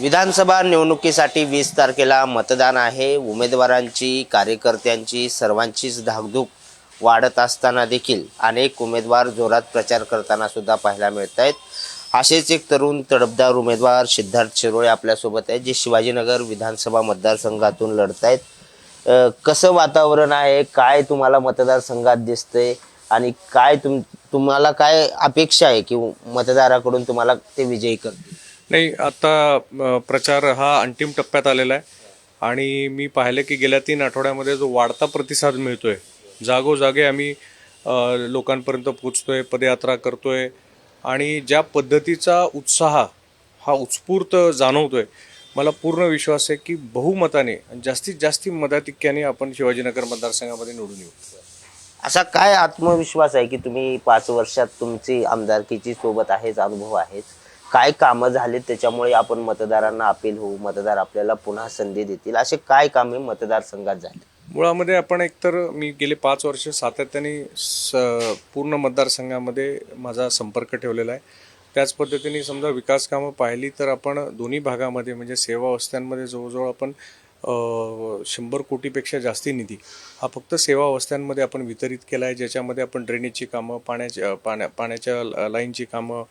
विधानसभा निवडणुकीसाठी वीस तारखेला मतदान आहे. उमेदवारांची कार्यकर्त्यांची सर्वांचीच धाकधूक वाढत असताना देखील अनेक उमेदवार जोरात प्रचार करताना सुद्धा पाहायला मिळत आहेत असेच एक तरुण तडफदार उमेदवार सिद्धार्थ शिरोळे आपल्यासोबत आहेत जे शिवाजीनगर विधानसभा मतदारसंघातून लढत आहेत कसं वातावरण आहे? काय तुम्हाला मतदारसंघात दिसतंय? आणि काय तुम तुम्हाला काय अपेक्षा आहे की मतदाराकडून तुम्हाला ते विजयी करतील? नाही आता प्रचार हा अंतिम टप्प्यात आलेला आहे. आणि मी पाहिलं की गेल्या तीन आठवड्यामध्ये जो वाढता प्रतिसाद मिळतोय जागोजागे आम्ही लोकांपर्यंत पोचतोय पदयात्रा करतोय. आणि ज्या पद्धतीचा उत्साह हा उत्स्फूर्त जाणवतोय मला पूर्ण विश्वास आहे की बहुमताने आणि जास्तीत जास्त मताधिक्याने आपण शिवाजीनगर मतदारसंघामध्ये निवडून येऊ. असा काय आत्मविश्वास आहे की तुम्ही पाच वर्षात तुमची आमदारकीची सोबत आहेच अनुभव आहेच काय कामं झालीत त्याच्यामुळे आपण मतदारांना अपील होऊ मतदार आपल्याला पुन्हा संधी देतील असे काय कामे मतदारसंघात झाले? मुळामध्ये आपण एकतर मी गेले पाच वर्ष सातत्याने स पूर्ण मतदारसंघामध्ये माझा संपर्क ठेवलेला आहे. त्याच पद्धतीने समजा विकास कामं पाहिली तर आपण दोन्ही भागामध्ये म्हणजे सेवा वस्त्यांमध्ये जवळजवळ आपण शंभर कोटीपेक्षा जास्ती निधी. हा फक्त सेवा वस्त्यांमध्ये आपण वितरित केला आहे ज्याच्यामध्ये आपण ड्रेनेजची कामं पाण्याच्या पाण्या पाण्याच्या लाईनची कामं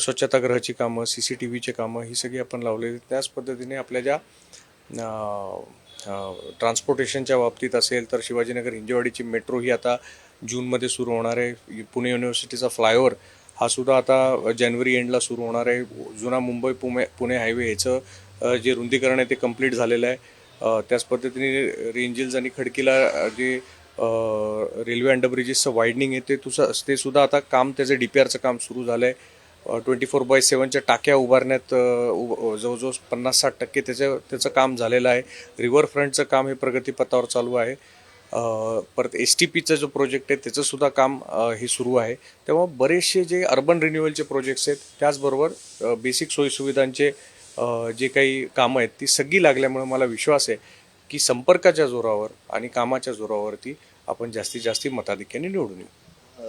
स्वच्छतागृहाची कामं सी सी टी व्हीची कामं ही सगळी आपण लावलेली. त्याच पद्धतीने आपल्या ज्या ट्रान्सपोर्टेशनच्या बाबतीत असेल तर शिवाजीनगर हिंजेवाडीची मेट्रो ही आता जूनमध्ये सुरू होणार आहे. पुणे युनिव्हर्सिटीचा फ्लायओव्हर हा सुद्धा आता जानेवारी एंडला सुरू होणार आहे. जुना मुंबई पुणे पुणे हायवे ह्याचं जे रुंदीकरण आहे ते कंप्लीट झालेलं आहे. त्याच पद्धतीने रेंजिल्स आणि खडकीला जे रेल्वे अंडरब्रिजेसचं वायडनिंग आहे ते तुझं ते सुद्धा आता काम त्याचं डी पी आरचं काम सुरू झालं आहे ट्वेंटी फोर बाय सेवनच्या टाक्या उभारण्यात जवळजवळ पन्नास साठ टक्के त्याचं त्याचं काम झालेलं आहे. रिव्हर फ्रंटचं काम हे प्रगतीपथावर चालू आहे. परत एस टी पीचं जो प्रोजेक्ट आहे त्याचं सुद्धा काम हे सुरू आहे. तेव्हा बरेचसे जे अर्बन रिन्युअलचे प्रोजेक्ट्स आहेत त्याचबरोबर बेसिक सोयीसुविधांचे जे काही कामं आहेत ती सगळी लागल्यामुळे मला विश्वास आहे की संपर्काच्या जोरावर आणि कामाच्या जोरावरती आपण जास्तीत जास्त मताधिक्याने निवडून येऊ.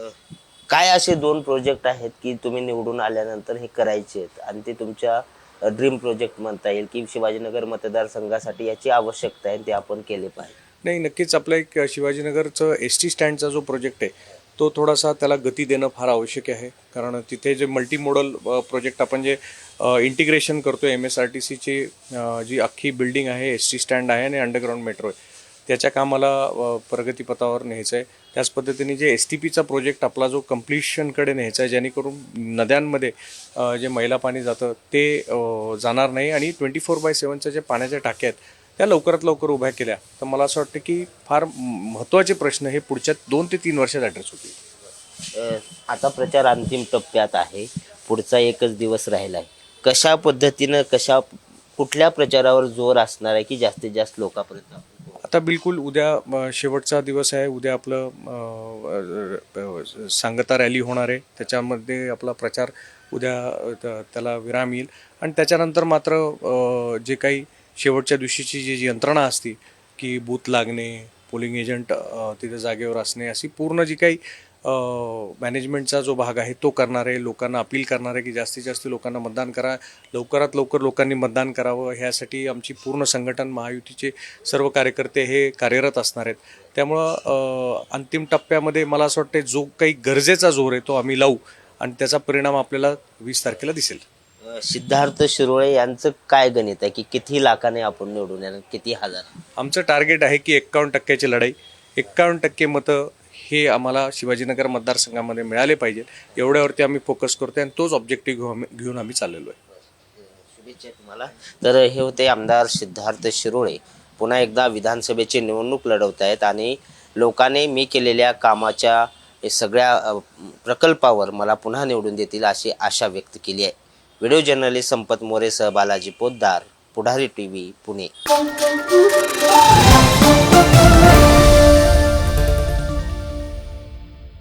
काय असे दोन प्रोजेक्ट आहेत की तुम्ही निवडून आल्यानंतर हे करायचे आहेत आणि ते तुमच्या ड्रीम प्रोजेक्ट म्हणता येईल की शिवाजीनगर मतदारसंघासाठी याची आवश्यकता आहे ते आपण केले पाहिजे? नाही नक्कीच आपलं एक शिवाजीनगरचं एस टी स्टँडचा जो प्रोजेक्ट आहे तो थोडासा त्याला गती देणं फार आवश्यक आहे. कारण तिथे जे मल्टी मॉडल प्रोजेक्ट आपण जे इंटिग्रेशन करतो एम एस आर टी सीची जी अख्खी बिल्डिंग आहे एस टी स्टँड आहे आणि अंडरग्राऊंड मेट्रो आहे. त्याच्या कामाला प्रगतीपथावर न्यायचं आहे त्याच पद्धतीने जे एस टी पीचा प्रोजेक्ट आपला जो कम्प्लिशनकडे न्यायचा आहे जेणेकरून नद्यांमध्ये जे मैला पाणी जातं ते जाणार नाही. आणि ट्वेंटी फोर बाय सेवनच्या जे पाण्याच्या टाक्या आहेत त्या लवकरात लवकर उभ्या केल्या. तर मला असं वाटतं की फार महत्त्वाचे प्रश्न हे पुढच्या दोन ते तीन वर्षात ॲड्रेस होतील. आता प्रचार अंतिम टप्प्यात आहे. पुढचा एकच दिवस राहिला आहे. कशा पद्धतीनं कशा कुठल्या प्रचारावर जोर असणार आहे की जास्तीत जास्त लोकांपर्यंत? आता बिलकुल उद्या शेवटचा दिवस आहे. उद्या आपलं सांगता रॅली होणार आहे. त्याच्यामध्ये आपला प्रचार उद्या त्याला विराम येईल. आणि त्याच्यानंतर मात्र जे काही शेवटच्या दिवशीची जी जी यंत्रणा असते की बूथ लागणे पोलिंग एजंट तिथे जागेवर असणे अशी पूर्ण जी काही मॅनेजमेंटचा जो भाग आहे तो करणार आहे लोकांना अपील करणार आहे की जास्तीत जास्त लोकांना मतदान करा लवकरात लवकर लोकांनी मतदान करावं ह्यासाठी आमची पूर्ण संघटन महायुतीचे सर्व कार्यकर्ते हे कार्यरत असणार आहेत. त्यामुळं अंतिम टप्प्यामध्ये मला असं वाटतं जो काही गरजेचा जोर आहे तो आम्ही लावू आणि त्याचा परिणाम आपल्याला वीस तारखेला दिसेल. सिद्धार्थ शिरोळे यांचं काय गणित आहे? की किती लाखाने आपण निवडून येणार? किती हजार? आमचं टार्गेट आहे की एक्कावन्न टक्क्याची लढाई. एक्कावन्न टक्के मतं हे आम्हाला शिवाजीनगर मतदारसंघामध्ये मिळाले पाहिजे. एवढ्यावरती आम्ही फोकस करतोय आणि तोच ऑब्जेक्टिव्ह घेऊन आम्ही- घेऊन आम्ही चाललेलो आहे. शुभेच्छा तुम्हाला. तर हे होते आमदार सिद्धार्थ शिरोळे. पुन्हा एकदा विधानसभेची निवडणूक लढवत आहेत आणि लोकांनी मी केलेल्या कामाच्या हे सगळ्या अ, प्रकल्पावर मला पुन्हा निवडून देतील अशी आशा व्यक्त केली आहे. व्हिडिओ जर्नलिस्ट संपत मोरे सह बालाजी पोद्दार पुढारी टी व्ही पुणे